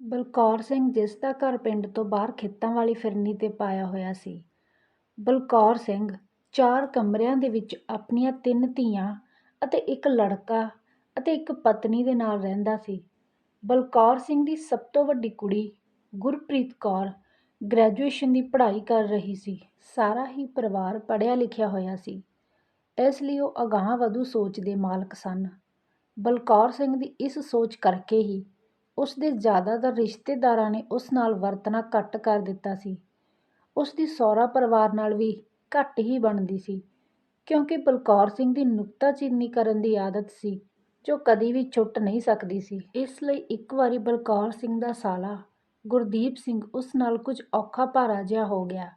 ਬਲਕੌਰ ਸਿੰਘ ਜਿਸ ਦਾ ਘਰ ਪਿੰਡ ਤੋਂ ਬਾਹਰ ਖੇਤਾਂ ਵਾਲੀ ਫਿਰਨੀ 'ਤੇ ਪਾਇਆ ਹੋਇਆ ਸੀ। ਬਲਕੌਰ ਸਿੰਘ ਚਾਰ ਕਮਰਿਆਂ ਦੇ ਵਿੱਚ ਆਪਣੀਆਂ ਤਿੰਨ ਧੀਆਂ ਅਤੇ ਇੱਕ ਲੜਕਾ ਅਤੇ ਇੱਕ ਪਤਨੀ ਦੇ ਨਾਲ ਰਹਿੰਦਾ ਸੀ। ਬਲਕੌਰ ਸਿੰਘ ਦੀ ਸਭ ਤੋਂ ਵੱਡੀ ਕੁੜੀ ਗੁਰਪ੍ਰੀਤ ਕੌਰ ਗ੍ਰੈਜੂਏਸ਼ਨ ਦੀ ਪੜ੍ਹਾਈ ਕਰ ਰਹੀ ਸੀ। ਸਾਰਾ ਹੀ ਪਰਿਵਾਰ ਪੜ੍ਹਿਆ ਲਿਖਿਆ ਹੋਇਆ ਸੀ, ਇਸ ਲਈ ਉਹ ਅਗਾਂਹ-ਵਧੂ ਸੋਚ ਦੇ ਮਾਲਕ ਸਨ। ਬਲਕੌਰ ਸਿੰਘ ਦੀ ਇਸ ਸੋਚ ਕਰਕੇ ਹੀ ਉਸ ਦੇ ਜ਼ਿਆਦਾਤਰ ਰਿਸ਼ਤੇਦਾਰਾਂ ਨੇ ਉਸ ਨਾਲ ਵਰਤਣਾ ਘੱਟ ਕਰ ਦਿੱਤਾ ਸੀ। ਉਸ ਦੀ ਸਹੁਰਾ ਪਰਿਵਾਰ ਨਾਲ ਵੀ ਘੱਟ ਹੀ ਬਣਦੀ ਸੀ, ਕਿਉਂਕਿ ਬਲਕੌਰ ਸਿੰਘ ਦੀ ਨੁਕਤਾਚੀਨੀ ਕਰਨ ਦੀ ਆਦਤ ਸੀ ਜੋ ਕਦੀ ਵੀ ਛੁੱਟ ਨਹੀਂ ਸਕਦੀ ਸੀ। ਇਸ ਲਈ ਇੱਕ ਵਾਰੀ ਬਲਕੌਰ ਸਿੰਘ ਦਾ ਸਾਲਾ ਗੁਰਦੀਪ ਸਿੰਘ ਉਸ ਨਾਲ ਕੁਝ ਔਖਾ-ਭਾਰਾ ਜਿਹਾ ਹੋ ਗਿਆ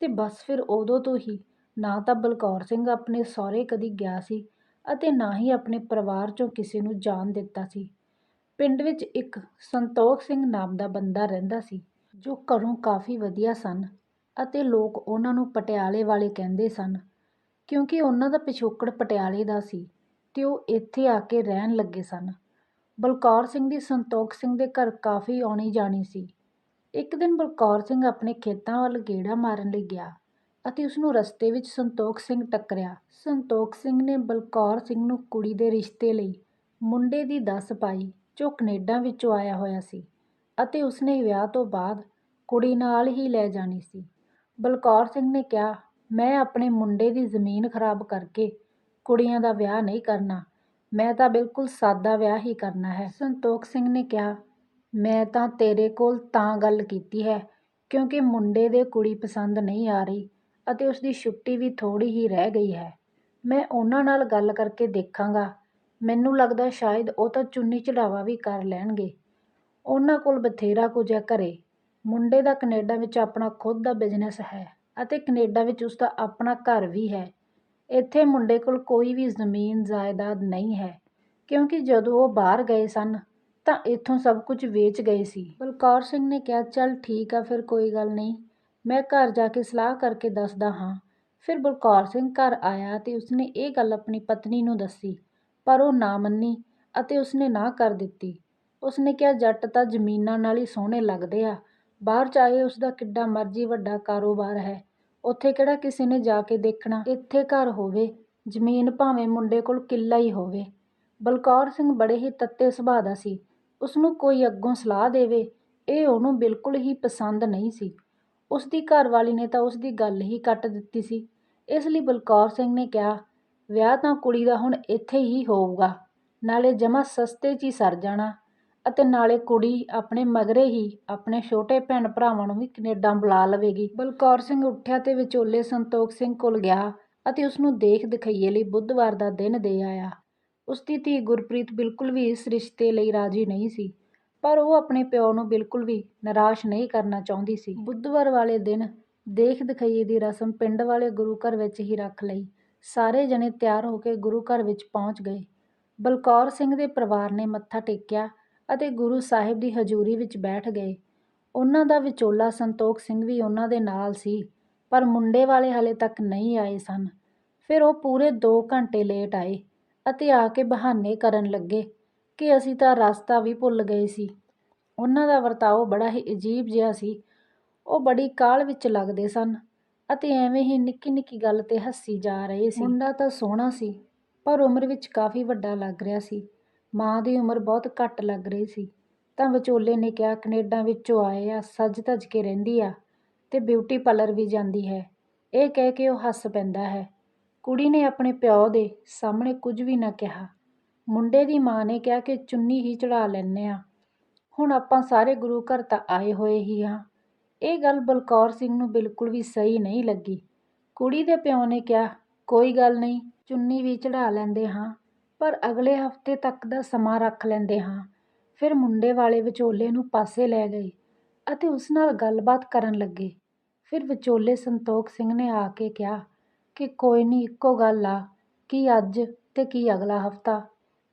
ਤੇ ਬਸ ਫਿਰ ਉਦੋਂ ਤੋਂ ਹੀ ਨਾ ਤਾਂ ਬਲਕੌਰ ਸਿੰਘ ਆਪਣੇ ਸਹੁਰੇ ਕਦੀ ਗਿਆ ਸੀ ਅਤੇ ਨਾ ਹੀ ਆਪਣੇ ਪਰਿਵਾਰ 'ਚੋਂ ਕਿਸੇ ਨੂੰ ਜਾਣ ਦਿੱਤਾ ਸੀ। ਪਿੰਡ ਵਿੱਚ ਇੱਕ ਸੰਤੋਖ ਸਿੰਘ ਨਾਮ ਦਾ ਬੰਦਾ ਰਹਿੰਦਾ ਸੀ, ਜੋ ਘਰੋਂ ਕਾਫ਼ੀ ਵਧੀਆ ਸਨ ਅਤੇ ਲੋਕ ਉਹਨਾਂ ਨੂੰ ਪਟਿਆਲੇ ਵਾਲੇ ਕਹਿੰਦੇ ਸਨ, ਕਿਉਂਕਿ ਉਹਨਾਂ ਦਾ ਪਿਛੋਕੜ ਪਟਿਆਲੇ ਦਾ ਸੀ ਅਤੇ ਉਹ ਇੱਥੇ ਆ ਕੇ ਰਹਿਣ ਲੱਗੇ ਸਨ। ਬਲਕੌਰ ਸਿੰਘ ਦੀ ਸੰਤੋਖ ਸਿੰਘ ਦੇ ਘਰ ਕਾਫ਼ੀ ਆਉਣੀ-ਜਾਣੀ ਸੀ। ਇੱਕ ਦਿਨ ਬਲਕੌਰ ਸਿੰਘ ਆਪਣੇ ਖੇਤਾਂ ਵੱਲ ਗੇੜਾ ਮਾਰਨ ਲਈ ਗਿਆ ਅਤੇ ਉਸਨੂੰ ਰਸਤੇ ਵਿੱਚ ਸੰਤੋਖ ਸਿੰਘ ਟੱਕਰਿਆ। ਸੰਤੋਖ ਸਿੰਘ ਨੇ ਬਲਕੌਰ ਸਿੰਘ ਨੂੰ ਕੁੜੀ ਦੇ ਰਿਸ਼ਤੇ ਲਈ ਮੁੰਡੇ ਦੀ ਦੱਸ ਪਾਈ ਜੋ ਕਨੇਡਾ ਵਿੱਚੋਂ ਆਇਆ ਹੋਇਆ ਸੀ ਅਤੇ ਉਸਨੇ ਵਿਆਹ ਤੋਂ ਬਾਅਦ ਕੁੜੀ ਨਾਲ ਹੀ ਲੈ ਜਾਣੀ ਸੀ। ਬਲਕੌਰ ਸਿੰਘ ਨੇ ਕਿਹਾ, "ਮੈਂ ਆਪਣੇ ਮੁੰਡੇ ਦੀ ਜ਼ਮੀਨ ਖ਼ਰਾਬ ਕਰਕੇ ਕੁੜੀਆਂ ਦਾ ਵਿਆਹ ਨਹੀਂ ਕਰਨਾ, ਮੈਂ ਤਾਂ ਬਿਲਕੁਲ ਸਾਦਾ ਵਿਆਹ ਹੀ ਕਰਨਾ ਹੈ।" ਸੰਤੋਖ ਸਿੰਘ ਨੇ ਕਿਹਾ, "ਮੈਂ ਤਾਂ ਤੇਰੇ ਕੋਲ ਤਾਂ ਗੱਲ ਕੀਤੀ ਹੈ ਕਿਉਂਕਿ ਮੁੰਡੇ ਦੇ ਕੁੜੀ ਪਸੰਦ ਨਹੀਂ ਆ ਰਹੀ ਅਤੇ ਉਸ ਦੀ ਛੁੱਟੀ ਵੀ ਥੋੜ੍ਹੀ ਹੀ ਰਹਿ ਗਈ ਹੈ। ਮੈਂ ਉਹਨਾਂ ਨਾਲ ਗੱਲ ਕਰਕੇ ਦੇਖਾਂਗਾ, ਮੈਨੂੰ ਲੱਗਦਾ ਸ਼ਾਇਦ ਉਹ ਤਾਂ ਚੁੰਨੀ-ਚੜਾਵਾ ਵੀ ਕਰ ਲੈਣਗੇ। ਉਹਨਾਂ ਕੋਲ ਬਥੇਰਾ ਕੁਝ ਹੈ ਘਰੇ। ਮੁੰਡੇ ਦਾ ਕਨੇਡਾ ਵਿੱਚ ਆਪਣਾ ਖੁਦ ਦਾ ਬਿਜ਼ਨਸ ਹੈ ਅਤੇ ਕਨੇਡਾ ਵਿੱਚ ਉਸਦਾ ਆਪਣਾ ਘਰ ਵੀ ਹੈ। ਇੱਥੇ ਮੁੰਡੇ ਕੋਲ ਕੋਈ ਵੀ ਜ਼ਮੀਨ-ਜਾਇਦਾਦ ਨਹੀਂ ਹੈ ਕਿਉਂਕਿ ਜਦੋਂ ਉਹ ਬਾਹਰ ਗਏ ਸਨ ਤਾਂ ਇੱਥੋਂ ਸਭ ਕੁਝ ਵੇਚ ਗਏ ਸੀ।" ਬਲਕੌਰ ਸਿੰਘ ਨੇ ਕਿਹਾ, "ਚੱਲ ਠੀਕ ਆ ਫਿਰ ਕੋਈ ਗੱਲ ਨਹੀਂ, ਮੈਂ ਘਰ ਜਾ ਕੇ ਸਲਾਹ ਕਰਕੇ ਦੱਸਦਾ ਹਾਂ।" ਫਿਰ ਬਲਕੌਰ ਸਿੰਘ ਘਰ ਆਇਆ ਅਤੇ ਉਸਨੇ ਇਹ ਗੱਲ ਆਪਣੀ ਪਤਨੀ ਨੂੰ ਦੱਸੀ, ਪਰ ਉਹ ਨਾ ਮੰਨੀ ਅਤੇ ਉਸਨੇ ਨਾਂਹ ਕਰ ਦਿੱਤੀ। ਉਸਨੇ ਕਿਹਾ, "ਜੱਟ ਤਾਂ ਜ਼ਮੀਨਾਂ ਨਾਲ ਹੀ ਸੋਹਣੇ ਲੱਗਦੇ ਆ, ਬਾਹਰ ਚਾਹੇ ਉਸਦਾ ਕਿੱਡਾ ਮਰਜ਼ੀ ਵੱਡਾ ਕਾਰੋਬਾਰ ਹੈ, ਉੱਥੇ ਕਿਹੜਾ ਕਿਸੇ ਨੇ ਜਾ ਕੇ ਦੇਖਣਾ। ਇੱਥੇ ਘਰ ਹੋਵੇ, ਜ਼ਮੀਨ ਭਾਵੇਂ ਮੁੰਡੇ ਕੋਲ ਕਿੱਲਾ ਹੀ ਹੋਵੇ।" ਬਲਕੌਰ ਸਿੰਘ ਬੜੇ ਹੀ ਤੱਤੇ ਸੁਭਾਅ ਦਾ ਸੀ। ਉਸਨੂੰ ਕੋਈ ਅੱਗੋਂ ਸਲਾਹ ਦੇਵੇ, ਇਹ ਉਹਨੂੰ ਬਿਲਕੁਲ ਹੀ ਪਸੰਦ ਨਹੀਂ ਸੀ। ਉਸਦੀ ਘਰਵਾਲੀ ਨੇ ਤਾਂ ਉਸਦੀ ਗੱਲ ਹੀ ਕੱਟ ਦਿੱਤੀ ਸੀ। ਇਸ ਲਈ ਬਲਕੌਰ ਸਿੰਘ ਨੇ ਕਿਹਾ, "ਵਿਆਹ ਤਾਂ ਕੁੜੀ ਦਾ ਹੁਣ ਇੱਥੇ ਹੀ ਹੋਊਗਾ, ਨਾਲੇ ਜਮਾਂ ਸਸਤੇ 'ਚ ਹੀ ਸਰ ਜਾਣਾ ਅਤੇ ਨਾਲੇ ਕੁੜੀ ਆਪਣੇ ਮਗਰੇ ਹੀ ਆਪਣੇ ਛੋਟੇ ਭੈਣ-ਭਰਾਵਾਂ ਨੂੰ ਵੀ ਕਨੇਡਾ ਬੁਲਾ ਲਵੇਗੀ।" ਬਲਕੌਰ ਸਿੰਘ ਉੱਠਿਆ ਤੇ ਵਿਚੋਲੇ ਸੰਤੋਖ ਸਿੰਘ ਕੋਲ ਗਿਆ ਅਤੇ ਉਸਨੂੰ ਦੇਖ-ਦਿਖਾਈਏ ਲਈ ਬੁੱਧਵਾਰ ਦਾ ਦਿਨ ਦੇ ਆਇਆ। ਉਸਦੀ ਧੀ ਗੁਰਪ੍ਰੀਤ ਬਿਲਕੁਲ ਵੀ ਇਸ ਰਿਸ਼ਤੇ ਲਈ ਰਾਜ਼ੀ ਨਹੀਂ ਸੀ, ਪਰ ਉਹ ਆਪਣੇ ਪਿਓ ਨੂੰ ਬਿਲਕੁਲ ਵੀ ਨਿਰਾਸ਼ ਨਹੀਂ ਕਰਨਾ ਚਾਹੁੰਦੀ ਸੀ। ਬੁੱਧਵਾਰ ਵਾਲੇ ਦਿਨ ਦੇਖ-ਦਿਖਾਈਏ ਦੀ ਰਸਮ ਪਿੰਡ ਵਾਲੇ ਗੁਰੂ ਘਰ ਵਿੱਚ ਹੀ ਰੱਖ ਲਈ। ਸਾਰੇ ਜਣੇ ਤਿਆਰ ਹੋ ਕੇ ਗੁਰੂ ਘਰ ਵਿੱਚ ਪਹੁੰਚ ਗਏ। ਬਲਕੌਰ ਸਿੰਘ ਦੇ ਪਰਿਵਾਰ ਨੇ ਮੱਥਾ ਟੇਕਿਆ ਅਤੇ ਗੁਰੂ ਸਾਹਿਬ ਦੀ ਹਜ਼ੂਰੀ ਵਿੱਚ ਬੈਠ ਗਏ। ਉਹਨਾਂ ਦਾ ਵਿਚੋਲਾ ਸੰਤੋਖ ਸਿੰਘ ਵੀ ਉਹਨਾਂ ਦੇ ਨਾਲ ਸੀ, ਪਰ ਮੁੰਡੇ ਵਾਲੇ ਹਾਲੇ ਤੱਕ ਨਹੀਂ ਆਏ ਸਨ। ਫਿਰ ਉਹ ਪੂਰੇ ਦੋ ਘੰਟੇ ਲੇਟ ਆਏ ਅਤੇ ਆ ਕੇ ਬਹਾਨੇ ਕਰਨ ਲੱਗੇ ਕਿ ਅਸੀਂ ਤਾਂ ਰਸਤਾ ਵੀ ਭੁੱਲ ਗਏ ਸੀ। ਉਹਨਾਂ ਦਾ ਵਰਤਾਓ ਬੜਾ ਹੀ ਅਜੀਬ ਜਿਹਾ ਸੀ। ਉਹ ਬੜੀ ਕਾਲ ਵਿੱਚ ਲੱਗਦੇ ਸਨ ਅਤੇ ਐਵੇਂ ਹੀ ਨਿੱਕੀ-ਨਿੱਕੀ ਗੱਲ 'ਤੇ ਹੱਸੀ ਜਾ ਰਹੇ ਸੀ। ਮੁੰਡਾ ਤਾਂ ਸੋਹਣਾ ਸੀ, ਪਰ ਉਮਰ ਵਿੱਚ ਕਾਫ਼ੀ ਵੱਡਾ ਲੱਗ ਰਿਹਾ ਸੀ। ਮਾਂ ਦੀ ਉਮਰ ਬਹੁਤ ਘੱਟ ਲੱਗ ਰਹੀ ਸੀ। ਤਾਂ ਵਿਚੋਲੇ ਨੇ ਕਿਹਾ, "ਕਨੇਡਾ ਵਿੱਚੋਂ ਆਏ ਆ, ਸੱਜ ਧੱਜ ਕੇ ਰਹਿੰਦੀ ਆ ਤੇ ਬਿਊਟੀ ਪਾਰਲਰ ਵੀ ਜਾਂਦੀ ਹੈ।" ਇਹ ਕਹਿ ਕੇ ਉਹ ਹੱਸ ਪੈਂਦਾ ਹੈ। ਕੁੜੀ ਨੇ ਆਪਣੇ ਪਿਓ ਦੇ ਸਾਹਮਣੇ ਕੁਝ ਵੀ ਨਾ ਕਿਹਾ। ਮੁੰਡੇ ਦੀ ਮਾਂ ਨੇ ਕਿਹਾ ਕਿ ਚੁੰਨੀ ਹੀ ਚੜ੍ਹਾ ਲੈਂਦੇ ਆਂ, ਹੁਣ ਆਪਾਂ ਸਾਰੇ ਗੁਰੂ ਘਰ ਤਾਂ ਆਏ ਹੋਏ ਹੀ ਹਾਂ। ਇਹ ਗੱਲ ਬਲਕੌਰ ਸਿੰਘ ਨੂੰ ਬਿਲਕੁਲ ਵੀ ਸਹੀ ਨਹੀਂ ਲੱਗੀ। ਕੁੜੀ ਦੇ ਪਿਓ ਨੇ ਕਿਹਾ, "ਕੋਈ ਗੱਲ ਨਹੀਂ, ਚੁੰਨੀ ਵੀ ਚੜ੍ਹਾ ਲੈਂਦੇ ਹਾਂ, ਪਰ ਅਗਲੇ ਹਫ਼ਤੇ ਤੱਕ ਦਾ ਸਮਾਂ ਰੱਖ ਲੈਂਦੇ ਹਾਂ।" ਫਿਰ ਮੁੰਡੇ ਵਾਲੇ ਵਿਚੋਲੇ ਨੂੰ ਪਾਸੇ ਲੈ ਗਏ ਅਤੇ ਉਸ ਨਾਲ ਗੱਲਬਾਤ ਕਰਨ ਲੱਗੇ। ਫਿਰ ਵਿਚੋਲੇ ਸੰਤੋਖ ਸਿੰਘ ਨੇ ਆ ਕੇ ਕਿਹਾ ਕਿ ਕੋਈ ਨਹੀਂ ਇੱਕੋ ਗੱਲ ਆ, ਕੀ ਅੱਜ ਤੇ ਕੀ ਅਗਲਾ ਹਫ਼ਤਾ,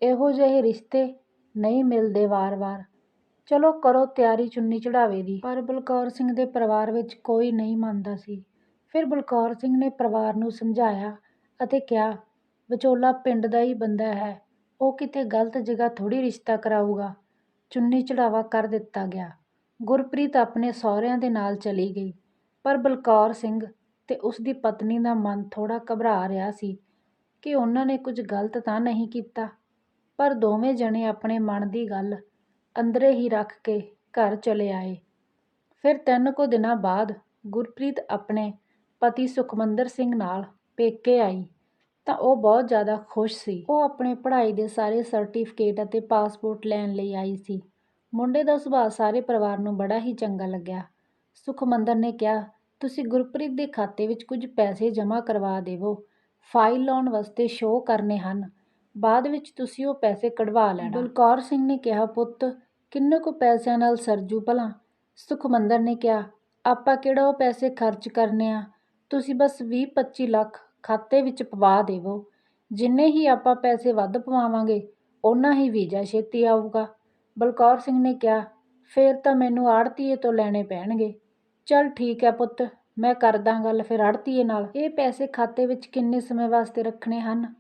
ਇਹੋ ਜਿਹੇ ਰਿਸ਼ਤੇ ਨਹੀਂ ਮਿਲਦੇ ਵਾਰ-ਵਾਰ। ਚਲੋ ਕਰੋ ਤਿਆਰੀ ਚੁੰਨੀ ਚੜਾਵੇ ਦੀ। ਪਰ ਬਲਕੌਰ ਸਿੰਘ ਦੇ ਪਰਿਵਾਰ ਵਿੱਚ ਕੋਈ ਨਹੀਂ ਮੰਨਦਾ ਸੀ। ਫਿਰ ਬਲਕੌਰ ਸਿੰਘ ਨੇ ਪਰਿਵਾਰ ਨੂੰ ਸਮਝਾਇਆ ਅਤੇ ਕਿਹਾ, "ਵਿਚੋਲਾ ਪਿੰਡ ਦਾ ਹੀ ਬੰਦਾ ਹੈ, ਉਹ ਕਿਤੇ ਗਲਤ ਜਗ੍ਹਾ ਥੋੜ੍ਹੀ ਰਿਸ਼ਤਾ ਕਰਾਊਗਾ। ਚੁੰਨੀ ਚੜਾਵਾ ਕਰ ਦਿੱਤਾ ਗਿਆ। ਗੁਰਪ੍ਰੀਤ ਆਪਣੇ ਸਹੁਰਿਆਂ ਦੇ ਨਾਲ ਚਲੀ ਗਈ ਪਰ ਬਲਕੌਰ ਸਿੰਘ ਤੇ ਉਸਦੀ ਪਤਨੀ ਦਾ ਮਨ ਥੋੜ੍ਹਾ ਘਬਰਾ ਰਿਹਾ ਸੀ ਕਿ ਉਹਨਾਂ ਨੇ ਕੁਝ ਗਲਤ ਤਾਂ ਨਹੀਂ ਕੀਤਾ। ਪਰ ਦੋਵੇਂ ਜਣੇ ਆਪਣੇ ਮਨ ਦੀ ਗੱਲ ਅੰਦਰੇ ਹੀ ਰੱਖ ਕੇ ਘਰ ਚਲੇ ਆਏ। ਫਿਰ ਤਿੰਨ ਕੁ ਦਿਨਾਂ ਬਾਅਦ ਗੁਰਪ੍ਰੀਤ ਆਪਣੇ ਪਤੀ ਸੁਖਮੰਦਰ ਸਿੰਘ ਨਾਲ ਪੇਕੇ ਆਈ ਤਾਂ ਉਹ ਬਹੁਤ ਜ਼ਿਆਦਾ ਖੁਸ਼ ਸੀ। ਉਹ ਆਪਣੇ ਪੜ੍ਹਾਈ ਦੇ ਸਾਰੇ ਸਰਟੀਫਿਕੇਟ ਅਤੇ ਪਾਸਪੋਰਟ ਲੈਣ ਲਈ ਆਈ ਸੀ। ਮੁੰਡੇ ਦਾ ਸੁਭਾਅ ਸਾਰੇ ਪਰਿਵਾਰ ਨੂੰ ਬੜਾ ਹੀ ਚੰਗਾ ਲੱਗਿਆ। ਸੁਖਮੰਦਰ ਨੇ ਕਿਹਾ, ਤੁਸੀਂ ਗੁਰਪ੍ਰੀਤ ਦੇ ਖਾਤੇ ਵਿੱਚ ਕੁਝ ਪੈਸੇ ਜਮ੍ਹਾਂ ਕਰਵਾ ਦੇਵੋ। ਫਾਈਲ ਲਾਉਣ ਵਾਸਤੇ ਸ਼ੋਅ ਕਰਨੇ ਹਨ। ਬਾਅਦ ਵਿੱਚ ਤੁਸੀਂ ਉਹ ਪੈਸੇ ਕਢਵਾ ਲੈਣਾ। ਬਲਕੌਰ ਸਿੰਘ ਨੇ ਕਿਹਾ, ਪੁੱਤ ਕਿੰਨੇ ਕੁ ਪੈਸਿਆਂ ਨਾਲ ਸਰਜੂ ਭਲਾ? ਸੁਖਮੰਦਰ ਨੇ ਕਿਹਾ, ਆਪਾਂ ਕਿਹੜਾ ਉਹ ਪੈਸੇ ਖਰਚ ਕਰਨੇ ਆ। ਤੁਸੀਂ ਬਸ ਵੀਹ ਪੱਚੀ ਲੱਖ ਖਾਤੇ ਵਿੱਚ ਪਵਾ ਦੇਵੋ। ਜਿੰਨੇ ਹੀ ਆਪਾਂ ਪੈਸੇ ਵੱਧ ਪਵਾਵਾਂਗੇ ਓਨਾ ਹੀ ਵੀਜ਼ਾ ਛੇਤੀ ਆਊਗਾ। ਬਲਕੌਰ ਸਿੰਘ ਨੇ ਕਿਹਾ, ਫੇਰ ਤਾਂ ਮੈਨੂੰ ਆੜ੍ਹਤੀਏ ਤੋਂ ਲੈਣੇ ਪੈਣਗੇ। ਚੱਲ ਠੀਕ ਹੈ ਪੁੱਤ ਮੈਂ ਕਰਦਾ ਗੱਲ ਫਿਰ ਆੜਤੀਏ ਨਾਲ। ਇਹ ਪੈਸੇ ਖਾਤੇ ਵਿੱਚ ਕਿੰਨੇ ਸਮੇਂ ਵਾਸਤੇ ਰੱਖਣੇ ਹਨ?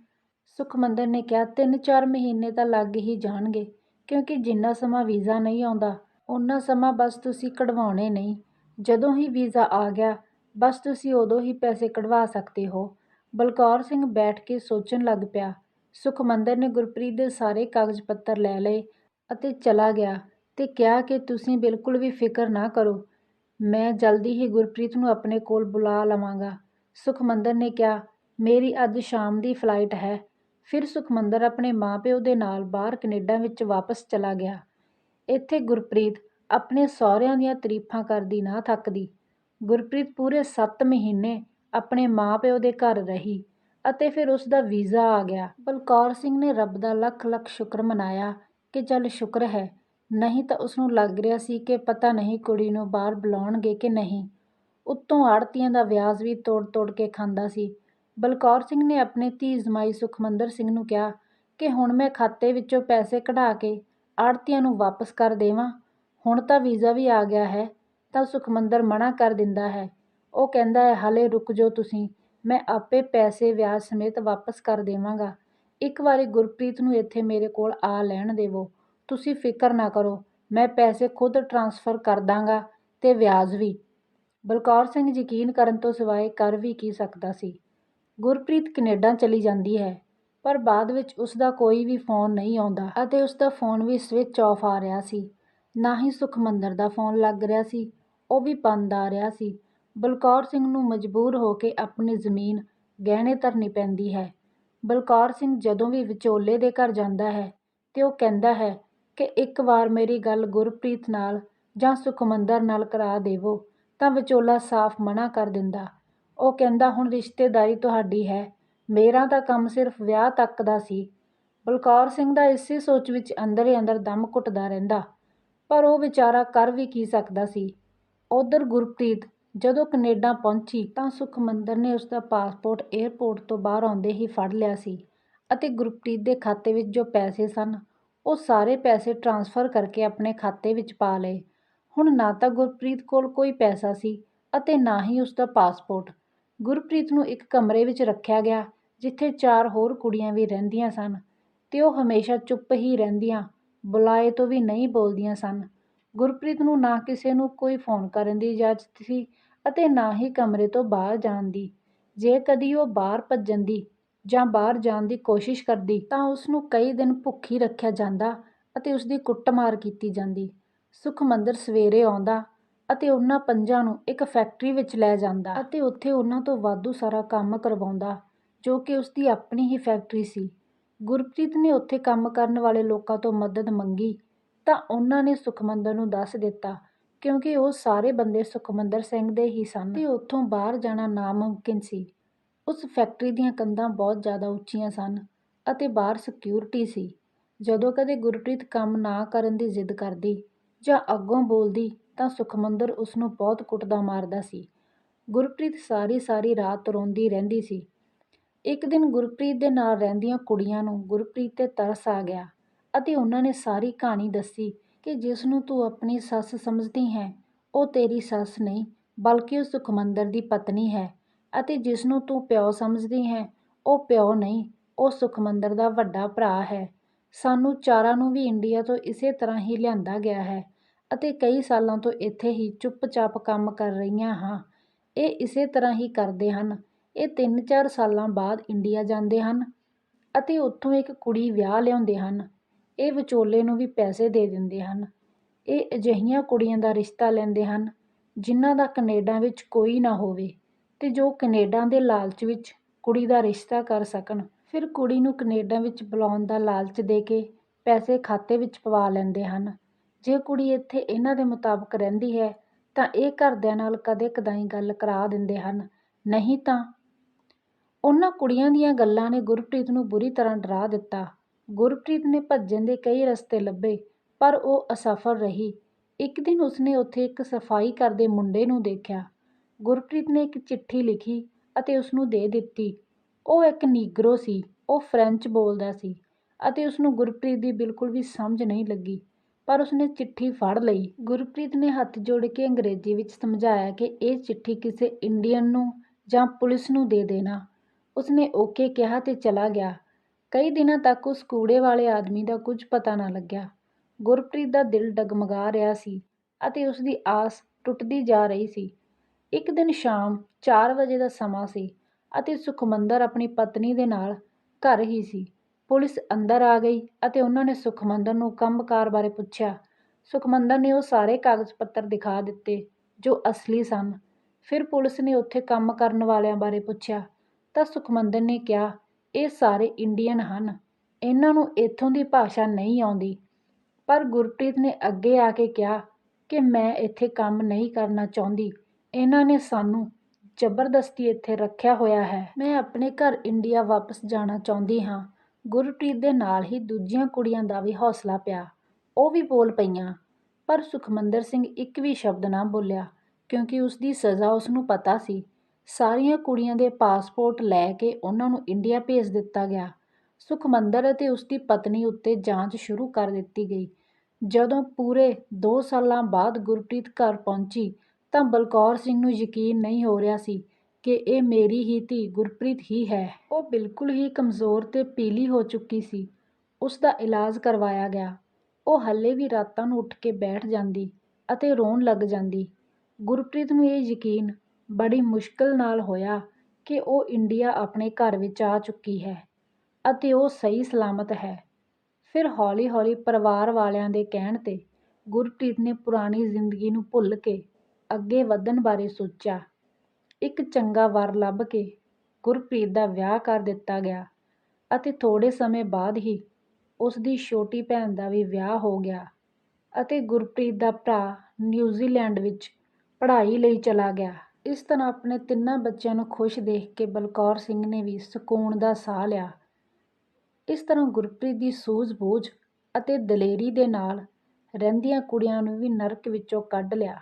ਸੁਖਮੰਦਰ ਨੇ ਕਿਹਾ, ਤਿੰਨ ਚਾਰ ਮਹੀਨੇ ਤਾਂ ਲੱਗ ਹੀ ਜਾਣਗੇ ਕਿਉਂਕਿ ਜਿੰਨਾ ਸਮਾਂ ਵੀਜ਼ਾ ਨਹੀਂ ਆਉਂਦਾ ਓਨਾ ਸਮਾਂ ਬਸ ਤੁਸੀਂ ਕਢਵਾਉਣੇ ਨਹੀਂ। ਜਦੋਂ ਹੀ ਵੀਜ਼ਾ ਆ ਗਿਆ ਬਸ ਤੁਸੀਂ ਉਦੋਂ ਹੀ ਪੈਸੇ ਕਢਵਾ ਸਕਦੇ ਹੋ। ਬਲਕੌਰ ਸਿੰਘ ਬੈਠ ਕੇ ਸੋਚਣ ਲੱਗ ਪਿਆ। ਸੁਖਮੰਦਰ ਨੇ ਗੁਰਪ੍ਰੀਤ ਦੇ ਸਾਰੇ ਕਾਗਜ਼ ਪੱਤਰ ਲੈ ਲਏ ਅਤੇ ਚਲਾ ਗਿਆ ਤੇ ਕਿਹਾ ਕਿ ਤੁਸੀਂ ਬਿਲਕੁਲ ਵੀ ਫਿਕਰ ਨਾ ਕਰੋ। ਮੈਂ ਜਲਦੀ ਹੀ ਗੁਰਪ੍ਰੀਤ ਨੂੰ ਆਪਣੇ ਕੋਲ ਬੁਲਾ ਲਵਾਂਗਾ। ਸੁਖਮੰਦਰ ਨੇ ਕਿਹਾ, ਮੇਰੀ ਅੱਜ ਸ਼ਾਮ ਦੀ ਫਲਾਈਟ ਹੈ। ਫਿਰ ਸੁਖਮੰਦਰ ਆਪਣੇ ਮਾਂ ਪਿਓ ਦੇ ਨਾਲ ਬਾਹਰ ਕੈਨੇਡਾ ਵਿੱਚ ਵਾਪਸ ਚਲਾ ਗਿਆ। ਇੱਥੇ ਗੁਰਪ੍ਰੀਤ ਆਪਣੇ ਸਹੁਰਿਆਂ ਦੀਆਂ ਤਾਰੀਫਾਂ ਕਰਦੀ ਨਾ ਥੱਕਦੀ। ਗੁਰਪ੍ਰੀਤ ਪੂਰੇ ਸੱਤ ਮਹੀਨੇ ਆਪਣੇ ਮਾਂ ਪਿਓ ਦੇ ਘਰ ਰਹੀ ਅਤੇ ਫਿਰ ਉਸਦਾ ਵੀਜ਼ਾ ਆ ਗਿਆ। ਬਲਕੌਰ ਸਿੰਘ ਨੇ ਰੱਬ ਦਾ ਲੱਖ ਲੱਖ ਸ਼ੁਕਰ ਮਨਾਇਆ ਕਿ ਚੱਲ ਸ਼ੁਕਰ ਹੈ, ਨਹੀਂ ਤਾਂ ਉਸਨੂੰ ਲੱਗ ਰਿਹਾ ਸੀ ਕਿ ਪਤਾ ਨਹੀਂ ਕੁੜੀ ਨੂੰ ਬਾਹਰ ਬੁਲਾਉਣਗੇ ਕਿ ਨਹੀਂ। ਉੱਤੋਂ ਆੜ੍ਹਤੀਆਂ ਦਾ ਵਿਆਜ ਵੀ ਤੋੜ ਤੋੜ ਕੇ ਖਾਂਦਾ ਸੀ। ਬਲਕੌਰ ਸਿੰਘ ਨੇ ਆਪਣੇ ਧੀ ਜਮਾਈ ਸੁਖਮੰਦਰ ਸਿੰਘ ਨੂੰ ਕਿਹਾ ਕਿ ਹੁਣ ਮੈਂ ਖਾਤੇ ਵਿੱਚੋਂ ਪੈਸੇ ਕਢਾ ਕੇ ਆੜਤੀਆਂ ਨੂੰ ਵਾਪਸ ਕਰ ਦੇਵਾਂ। ਹੁਣ ਤਾਂ ਵੀਜ਼ਾ ਵੀ ਆ ਗਿਆ ਹੈ ਤਾਂ ਸੁਖਮੰਦਰ ਮਨਾ ਕਰ ਦਿੰਦਾ ਹੈ। ਉਹ ਕਹਿੰਦਾ ਹੈ ਹਾਲੇ ਰੁਕ ਜਾਓ ਤੁਸੀਂ, ਮੈਂ ਆਪੇ ਪੈਸੇ ਵਿਆਜ ਸਮੇਤ ਵਾਪਸ ਕਰ ਦੇਵਾਂਗਾ। ਇੱਕ ਵਾਰੀ ਗੁਰਪ੍ਰੀਤ ਨੂੰ ਇੱਥੇ ਮੇਰੇ ਕੋਲ ਆ ਲੈਣ ਦੇਵੋ। ਤੁਸੀਂ ਫਿਕਰ ਨਾ ਕਰੋ, ਮੈਂ ਪੈਸੇ ਖੁਦ ਟ੍ਰਾਂਸਫਰ ਕਰ ਦਾਂਗਾ ਤੇ ਵਿਆਜ ਵੀ। ਬਲਕੌਰ ਸਿੰਘ ਯਕੀਨ ਕਰਨ ਤੋਂ ਸਿਵਾਏ ਕਰ ਵੀ ਕੀ ਸਕਦਾ ਸੀ। ਗੁਰਪ੍ਰੀਤ ਕੈਨੇਡਾ ਚਲੀ ਜਾਂਦੀ ਹੈ ਪਰ ਬਾਅਦ ਵਿੱਚ ਉਸਦਾ ਕੋਈ ਵੀ ਫੋਨ ਨਹੀਂ ਆਉਂਦਾ ਅਤੇ ਉਸਦਾ ਫੋਨ ਵੀ ਸਵਿੱਚ ਆਫ ਆ ਰਿਹਾ ਸੀ। ਨਾ ਹੀ ਸੁਖਮੰਦਰ ਦਾ ਫੋਨ ਲੱਗ ਰਿਹਾ ਸੀ, ਉਹ ਵੀ ਬੰਦ ਆ ਰਿਹਾ ਸੀ। ਬਲਕੌਰ ਸਿੰਘ ਨੂੰ ਮਜਬੂਰ ਹੋ ਕੇ ਆਪਣੀ ਜ਼ਮੀਨ ਗਹਿਣੇ ਧਰਨੀ ਪੈਂਦੀ ਹੈ। ਬਲਕੌਰ ਸਿੰਘ ਜਦੋਂ ਵੀ ਵਿਚੋਲੇ ਦੇ ਘਰ ਜਾਂਦਾ ਹੈ ਤੇ ਉਹ ਕਹਿੰਦਾ ਹੈ ਕਿ ਇੱਕ ਵਾਰ ਮੇਰੀ ਗੱਲ ਗੁਰਪ੍ਰੀਤ ਨਾਲ ਜਾਂ ਸੁਖਮੰਦਰ ਨਾਲ ਕਰਾ ਦੇਵੋ ਤਾਂ ਵਿਚੋਲਾ ਸਾਫ਼ ਮਨਾ ਕਰ ਦਿੰਦਾ। ਉਹ ਕਹਿੰਦਾ ਹੁਣ ਰਿਸ਼ਤੇਦਾਰੀ ਤੁਹਾਡੀ ਹੈ, ਮੇਰਾ ਤਾਂ ਕੰਮ ਸਿਰਫ ਵਿਆਹ ਤੱਕ ਦਾ ਸੀ। ਬਲਕੌਰ ਸਿੰਘ ਦਾ ਇਸੇ ਸੋਚ ਵਿੱਚ ਅੰਦਰੇ ਅੰਦਰ ਦਮ ਘੁੱਟਦਾ ਰਹਿੰਦਾ ਪਰ ਉਹ ਵਿਚਾਰਾ ਕਰ ਵੀ ਕੀ ਸਕਦਾ ਸੀ। ਉੱਧਰ ਗੁਰਪ੍ਰੀਤ ਜਦੋਂ ਕੈਨੇਡਾ ਪਹੁੰਚੀ ਤਾਂ ਸੁਖਮੰਦਰ ਨੇ ਉਸਦਾ ਪਾਸਪੋਰਟ ਏਅਰਪੋਰਟ ਤੋਂ ਬਾਹਰ ਆਉਂਦੇ ਹੀ ਫੜ ਲਿਆ ਸੀ ਅਤੇ ਗੁਰਪ੍ਰੀਤ ਦੇ ਖਾਤੇ ਵਿੱਚ ਜੋ ਪੈਸੇ ਸਨ ਉਹ ਸਾਰੇ ਪੈਸੇ ਟ੍ਰਾਂਸਫਰ ਕਰਕੇ ਆਪਣੇ ਖਾਤੇ ਵਿੱਚ ਪਾ ਲਏ। ਹੁਣ ਨਾ ਤਾਂ ਗੁਰਪ੍ਰੀਤ ਕੋਲ ਕੋਈ ਪੈਸਾ ਸੀ ਅਤੇ ਨਾ ਹੀ ਉਸਦਾ ਪਾਸਪੋਰਟ। ਗੁਰਪ੍ਰੀਤ ਨੂੰ ਇੱਕ ਕਮਰੇ ਵਿੱਚ ਰੱਖਿਆ ਗਿਆ ਜਿੱਥੇ ਚਾਰ ਹੋਰ ਕੁੜੀਆਂ ਵੀ ਰਹਿੰਦੀਆਂ ਸਨ ਤੇ ਉਹ ਹਮੇਸ਼ਾ ਚੁੱਪ ਹੀ ਰਹਿੰਦੀਆਂ, ਬੁਲਾਏ ਤੋਂ ਵੀ ਨਹੀਂ ਬੋਲਦੀਆਂ ਸਨ। ਗੁਰਪ੍ਰੀਤ ਨੂੰ ਨਾ ਕਿਸੇ ਨੂੰ ਕੋਈ ਫੋਨ ਕਰਨ ਦੀ ਇਜਾਜ਼ਤ ਸੀ ਅਤੇ ਨਾ ਹੀ ਕਮਰੇ ਤੋਂ ਬਾਹਰ ਜਾਣ ਦੀ। ਜੇ ਕਦੀ ਉਹ ਬਾਹਰ ਭੱਜਣ ਦੀ ਜਾਂ ਬਾਹਰ ਜਾਣ ਦੀ ਕੋਸ਼ਿਸ਼ ਕਰਦੀ ਤਾਂ ਉਸਨੂੰ ਕਈ ਦਿਨ ਭੁੱਖੀ ਰੱਖਿਆ ਜਾਂਦਾ ਅਤੇ ਉਸਦੀ ਕੁੱਟਮਾਰ ਕੀਤੀ ਜਾਂਦੀ। ਸੁਖਮੰਦਰ ਸਵੇਰੇ ਆਉਂਦਾ ਅਤੇ ਉਹਨਾਂ ਪੰਜਾਂ ਨੂੰ ਇੱਕ ਫੈਕਟਰੀ ਵਿੱਚ ਲੈ ਜਾਂਦਾ ਅਤੇ ਉੱਥੇ ਉਹਨਾਂ ਤੋਂ ਵਾਧੂ ਸਾਰਾ ਕੰਮ ਕਰਵਾਉਂਦਾ, ਜੋ ਕਿ ਉਸਦੀ ਆਪਣੀ ਹੀ ਫੈਕਟਰੀ ਸੀ। ਗੁਰਪ੍ਰੀਤ ਨੇ ਉੱਥੇ ਕੰਮ ਕਰਨ ਵਾਲੇ ਲੋਕਾਂ ਤੋਂ ਮਦਦ ਮੰਗੀ ਤਾਂ ਉਹਨਾਂ ਨੇ ਸੁਖਮੰਦਰ ਨੂੰ ਦੱਸ ਦਿੱਤਾ, ਕਿਉਂਕਿ ਉਹ ਸਾਰੇ ਬੰਦੇ ਸੁਖਮੰਦਰ ਸਿੰਘ ਦੇ ਹੀ ਸਨ ਤੇ ਉੱਥੋਂ ਬਾਹਰ ਜਾਣਾ ਨਾਮੁਮਕਿਨ ਸੀ। ਉਸ ਫੈਕਟਰੀ ਦੀਆਂ ਕੰਧਾਂ ਬਹੁਤ ਜ਼ਿਆਦਾ ਉੱਚੀਆਂ ਸਨ ਅਤੇ ਬਾਹਰ ਸਿਕਿਉਰਿਟੀ ਸੀ। ਜਦੋਂ ਕਦੇ ਗੁਰਪ੍ਰੀਤ ਕੰਮ ਨਾ ਕਰਨ ਦੀ ਜ਼ਿੱਦ ਕਰਦੀ ਜਾਂ ਅੱਗੋਂ ਬੋਲਦੀ ਤਾਂ ਸੁਖਮੰਦਰ ਉਸਨੂੰ ਬਹੁਤ ਕੁੱਟਦਾ ਮਾਰਦਾ ਸੀ। ਗੁਰਪ੍ਰੀਤ ਸਾਰੀ ਸਾਰੀ ਰਾਤ ਰੋਂਦੀ ਰਹਿੰਦੀ ਸੀ। ਇੱਕ ਦਿਨ ਗੁਰਪ੍ਰੀਤ ਦੇ ਨਾਲ ਰਹਿੰਦੀਆਂ ਕੁੜੀਆਂ ਨੂੰ ਗੁਰਪ੍ਰੀਤ ਤੇ ਤਰਸ ਆ ਗਿਆ ਅਤੇ ਉਹਨਾਂ ਨੇ ਸਾਰੀ ਕਹਾਣੀ ਦੱਸੀ ਕਿ ਜਿਸ ਨੂੰ ਤੂੰ ਆਪਣੀ ਸੱਸ ਸਮਝਦੀ ਹੈ ਉਹ ਤੇਰੀ ਸੱਸ ਨਹੀਂ ਬਲਕਿ ਉਹ ਸੁਖਮੰਦਰ ਦੀ ਪਤਨੀ ਹੈ ਅਤੇ ਜਿਸ ਨੂੰ ਤੂੰ ਪਿਓ ਸਮਝਦੀ ਹੈ ਉਹ ਪਿਓ ਨਹੀਂ, ਉਹ ਸੁਖਮੰਦਰ ਦਾ ਵੱਡਾ ਭਰਾ ਹੈ। ਸਾਨੂੰ ਚਾਰਾਂ ਨੂੰ ਵੀ ਇੰਡੀਆ ਤੋਂ ਇਸੇ ਤਰ੍ਹਾਂ ਹੀ ਲਿਆਂਦਾ ਗਿਆ ਹੈ ਅਤੇ ਕਈ ਸਾਲਾਂ ਤੋਂ ਇੱਥੇ ਹੀ ਚੁੱਪ-ਚਾਪ ਕੰਮ ਕਰ ਰਹੀਆਂ ਹਾਂ। ਇਹ ਇਸੇ ਤਰ੍ਹਾਂ ਹੀ ਕਰਦੇ ਹਨ। ਇਹ ਤਿੰਨ-ਚਾਰ ਸਾਲਾਂ ਬਾਅਦ ਇੰਡੀਆ ਜਾਂਦੇ ਹਨ ਅਤੇ ਉੱਥੋਂ ਇੱਕ ਕੁੜੀ ਵਿਆਹ ਲਿਆਉਂਦੇ ਹਨ। ਇਹ ਵਿਚੋਲੇ ਨੂੰ ਵੀ ਪੈਸੇ ਦੇ ਦਿੰਦੇ ਹਨ। ਇਹ ਅਜਿਹੀਆਂ ਕੁੜੀਆਂ ਦਾ ਰਿਸ਼ਤਾ ਲੈਂਦੇ ਹਨ, ਜਿਨ੍ਹਾਂ ਦਾ ਕੈਨੇਡਾ ਵਿੱਚ ਕੋਈ ਨਾ ਹੋਵੇ ਤੇ ਜੋ ਕੈਨੇਡਾ ਦੇ ਲਾਲਚ ਵਿੱਚ ਕੁੜੀ ਦਾ ਰਿਸ਼ਤਾ ਕਰ ਸਕਣ। ਫਿਰ ਕੁੜੀ ਨੂੰ ਕੈਨੇਡਾ ਵਿੱਚ ਬੁਲਾਉਣ ਦਾ ਲਾਲਚ ਦੇ ਕੇ ਪੈਸੇ ਖਾਤੇ ਵਿੱਚ ਪਵਾ ਲੈਂਦੇ ਹਨ। ਜੇ ਕੁੜੀ ਇੱਥੇ ਇਹਨਾਂ ਦੇ ਮੁਤਾਬਕ ਰਹਿੰਦੀ ਹੈ ਤਾਂ ਇਹ ਘਰਦਿਆਂ ਨਾਲ ਕਦੇ-ਕਦਾਈਂ ਗੱਲ ਕਰਾ ਦਿੰਦੇ ਹਨ, ਨਹੀਂ ਤਾਂ ਉਹਨਾਂ ਕੁੜੀਆਂ ਦੀਆਂ ਗੱਲਾਂ ਨੇ ਗੁਰਪ੍ਰੀਤ ਨੂੰ ਬੁਰੀ ਤਰ੍ਹਾਂ ਡਰਾ ਦਿੱਤਾ। ਗੁਰਪ੍ਰੀਤ ਨੇ ਭੱਜਣ ਦੇ ਕਈ ਰਸਤੇ ਲੱਭੇ, ਪਰ ਉਹ ਅਸਫਲ ਰਹੀ। ਇੱਕ ਦਿਨ ਉਸਨੇ ਉੱਥੇ ਇੱਕ ਸਫ਼ਾਈ ਕਰਦੇ ਮੁੰਡੇ ਨੂੰ ਦੇਖਿਆ। ਗੁਰਪ੍ਰੀਤ ਨੇ ਇੱਕ ਚਿੱਠੀ ਲਿਖੀ ਅਤੇ ਉਸਨੂੰ ਦੇ ਦਿੱਤੀ। ਉਹ ਇੱਕ ਨੀਗਰੋ ਸੀ। ਉਹ ਫ੍ਰੈਂਚ ਬੋਲਦਾ ਸੀ ਅਤੇ ਉਸਨੂੰ ਗੁਰਪ੍ਰੀਤ ਦੀ ਬਿਲਕੁਲ ਵੀ ਸਮਝ ਨਹੀਂ ਲੱਗੀ, ਪਰ ਉਸਨੇ ਚਿੱਠੀ ਫੜ ਲਈ। ਗੁਰਪ੍ਰੀਤ ਨੇ ਹੱਥ ਜੋੜ ਕੇ ਅੰਗਰੇਜ਼ੀ ਵਿੱਚ ਸਮਝਾਇਆ ਕਿ ਇਹ ਚਿੱਠੀ ਕਿਸੇ ਇੰਡੀਅਨ ਨੂੰ ਜਾਂ ਪੁਲਿਸ ਨੂੰ ਦੇ ਦੇਣਾ। ਉਸਨੇ ਓਕੇ ਕਿਹਾ ਤੇ ਚਲਾ ਗਿਆ। ਕਈ ਦਿਨਾਂ ਤੱਕ ਉਸ ਕੂੜੇ ਵਾਲੇ ਆਦਮੀ ਦਾ ਕੁਝ ਪਤਾ ਨਾ ਲੱਗਿਆ। ਗੁਰਪ੍ਰੀਤ ਦਾ ਦਿਲ ਡਗਮਗਾ ਰਿਹਾ ਸੀ ਅਤੇ ਉਸਦੀ ਆਸ ਟੁੱਟਦੀ ਜਾ ਰਹੀ ਸੀ। ਇੱਕ ਦਿਨ ਸ਼ਾਮ ਚਾਰ ਵਜੇ ਦਾ ਸਮਾਂ ਸੀ ਅਤੇ ਸੁਖਮੰਦਰ ਆਪਣੀ ਪਤਨੀ ਦੇ ਨਾਲ ਘਰ ਹੀ ਸੀ। ਪੁਲਿਸ ਅੰਦਰ ਆ ਗਈ ਅਤੇ ਉਹਨਾਂ ਨੇ ਸੁਖਮੰਦਰ ਨੂੰ ਕੰਮ-ਕਾਰ ਬਾਰੇ ਪੁੱਛਿਆ। ਸੁਖਮੰਦਰ ਨੇ ਉਹ ਸਾਰੇ ਕਾਗਜ਼-ਪੱਤਰ ਦਿਖਾ ਦਿੱਤੇ ਜੋ ਅਸਲੀ ਸਨ। ਫਿਰ ਪੁਲਿਸ ਨੇ ਉੱਥੇ ਕੰਮ ਕਰਨ ਵਾਲਿਆਂ ਬਾਰੇ ਪੁੱਛਿਆ ਤਾਂ ਸੁਖਮੰਦਰ ਨੇ ਕਿਹਾ, ਇਹ ਸਾਰੇ ਇੰਡੀਅਨ ਹਨ, ਇਹਨਾਂ ਨੂੰ ਇੱਥੋਂ ਦੀ ਭਾਸ਼ਾ ਨਹੀਂ ਆਉਂਦੀ। ਪਰ ਗੁਰਪ੍ਰੀਤ ਨੇ ਅੱਗੇ ਆ ਕੇ ਕਿਹਾ ਕਿ ਮੈਂ ਇੱਥੇ ਕੰਮ ਨਹੀਂ ਕਰਨਾ ਚਾਹੁੰਦੀ। ਇਹਨਾਂ ਨੇ ਸਾਨੂੰ ਜ਼ਬਰਦਸਤੀ ਇੱਥੇ ਰੱਖਿਆ ਹੋਇਆ ਹੈ। ਮੈਂ ਆਪਣੇ ਘਰ ਇੰਡੀਆ ਵਾਪਸ ਜਾਣਾ ਚਾਹੁੰਦੀ ਹਾਂ। ਗੁਰਪ੍ਰੀਤ ਦੇ ਨਾਲ ਹੀ ਦੂਜੀਆਂ ਕੁੜੀਆਂ ਦਾ ਵੀ ਹੌਸਲਾ ਪਿਆ। ਉਹ ਵੀ ਬੋਲ ਪਈਆਂ, ਪਰ ਸੁਖਮੰਦਰ ਸਿੰਘ ਇੱਕ ਵੀ ਸ਼ਬਦ ਨਾ ਬੋਲਿਆ, ਕਿਉਂਕਿ ਉਸਦੀ ਸਜ਼ਾ ਉਸਨੂੰ ਪਤਾ ਸੀ। ਸਾਰੀਆਂ ਕੁੜੀਆਂ ਦੇ ਪਾਸਪੋਰਟ ਲੈ ਕੇ ਉਹਨਾਂ ਨੂੰ ਇੰਡੀਆ ਭੇਜ ਦਿੱਤਾ ਗਿਆ। ਸੁਖਮੰਦਰ ਅਤੇ ਉਸਦੀ ਪਤਨੀ ਉੱਤੇ ਜਾਂਚ ਸ਼ੁਰੂ ਕਰ ਦਿੱਤੀ ਗਈ। ਜਦੋਂ ਪੂਰੇ ਦੋ ਸਾਲਾਂ ਬਾਅਦ ਗੁਰਪ੍ਰੀਤ ਘਰ ਪਹੁੰਚੀ ਤਾਂ ਬਲਕੌਰ ਸਿੰਘ ਨੂੰ ਯਕੀਨ ਨਹੀਂ ਹੋ ਰਿਹਾ ਸੀ ਕਿ ਇਹ ਮੇਰੀ ਹੀ ਧੀ ਗੁਰਪ੍ਰੀਤ ਹੀ ਹੈ। ਉਹ ਬਿਲਕੁਲ ਹੀ ਕਮਜ਼ੋਰ ਤੇ ਪੀਲੀ ਹੋ ਚੁੱਕੀ ਸੀ। ਉਸਦਾ ਇਲਾਜ ਕਰਵਾਇਆ ਗਿਆ। ਉਹ ਹਾਲੇ ਵੀ ਰਾਤਾਂ ਨੂੰ ਉੱਠ ਕੇ ਬੈਠ ਜਾਂਦੀ ਅਤੇ ਰੋਣ ਲੱਗ ਜਾਂਦੀ। ਗੁਰਪ੍ਰੀਤ ਨੂੰ ਇਹ ਯਕੀਨ ਬੜੀ ਮੁਸ਼ਕਲ ਨਾਲ ਹੋਇਆ ਕਿ ਉਹ ਇੰਡੀਆ ਆਪਣੇ ਘਰ ਵਿੱਚ ਆ ਚੁੱਕੀ ਹੈ ਅਤੇ ਉਹ ਸਹੀ ਸਲਾਮਤ ਹੈ। ਫਿਰ ਹੌਲੀ-ਹੌਲੀ ਪਰਿਵਾਰ ਵਾਲਿਆਂ ਦੇ ਕਹਿਣ ਤੇ ਗੁਰਪ੍ਰੀਤ ਨੇ ਪੁਰਾਣੀ ਜ਼ਿੰਦਗੀ ਨੂੰ ਭੁੱਲ ਕੇ ਅੱਗੇ ਵਧਣ ਬਾਰੇ ਸੋਚਿਆ। ਇੱਕ ਚੰਗਾ ਵਰ ਲੱਭ ਕੇ ਗੁਰਪ੍ਰੀਤ ਦਾ ਵਿਆਹ ਕਰ ਦਿੱਤਾ ਗਿਆ ਅਤੇ ਥੋੜ੍ਹੇ ਸਮੇਂ ਬਾਅਦ ਹੀ ਉਸਦੀ ਛੋਟੀ ਭੈਣ ਦਾ ਵੀ ਵਿਆਹ ਹੋ ਗਿਆ ਅਤੇ ਗੁਰਪ੍ਰੀਤ ਦਾ ਭਰਾ ਨਿਊਜ਼ੀਲੈਂਡ ਵਿੱਚ ਪੜ੍ਹਾਈ ਲਈ ਚਲਾ ਗਿਆ। ਇਸ ਤਰ੍ਹਾਂ ਆਪਣੇ ਤਿੰਨਾਂ ਬੱਚਿਆਂ ਨੂੰ ਖੁਸ਼ ਦੇਖ ਕੇ ਬਲਕੌਰ ਸਿੰਘ ਨੇ ਵੀ ਸਕੂਨ ਦਾ ਸਾਹ ਲਿਆ। ਇਸ ਤਰ੍ਹਾਂ ਗੁਰਪ੍ਰੀਤ ਦੀ ਸੂਝ-ਬੂਝ ਅਤੇ ਦਲੇਰੀ ਦੇ ਨਾਲ ਰਹਿੰਦੀਆਂ ਕੁੜੀਆਂ ਨੂੰ ਵੀ ਨਰਕ ਵਿੱਚੋਂ ਕੱਢ ਲਿਆ।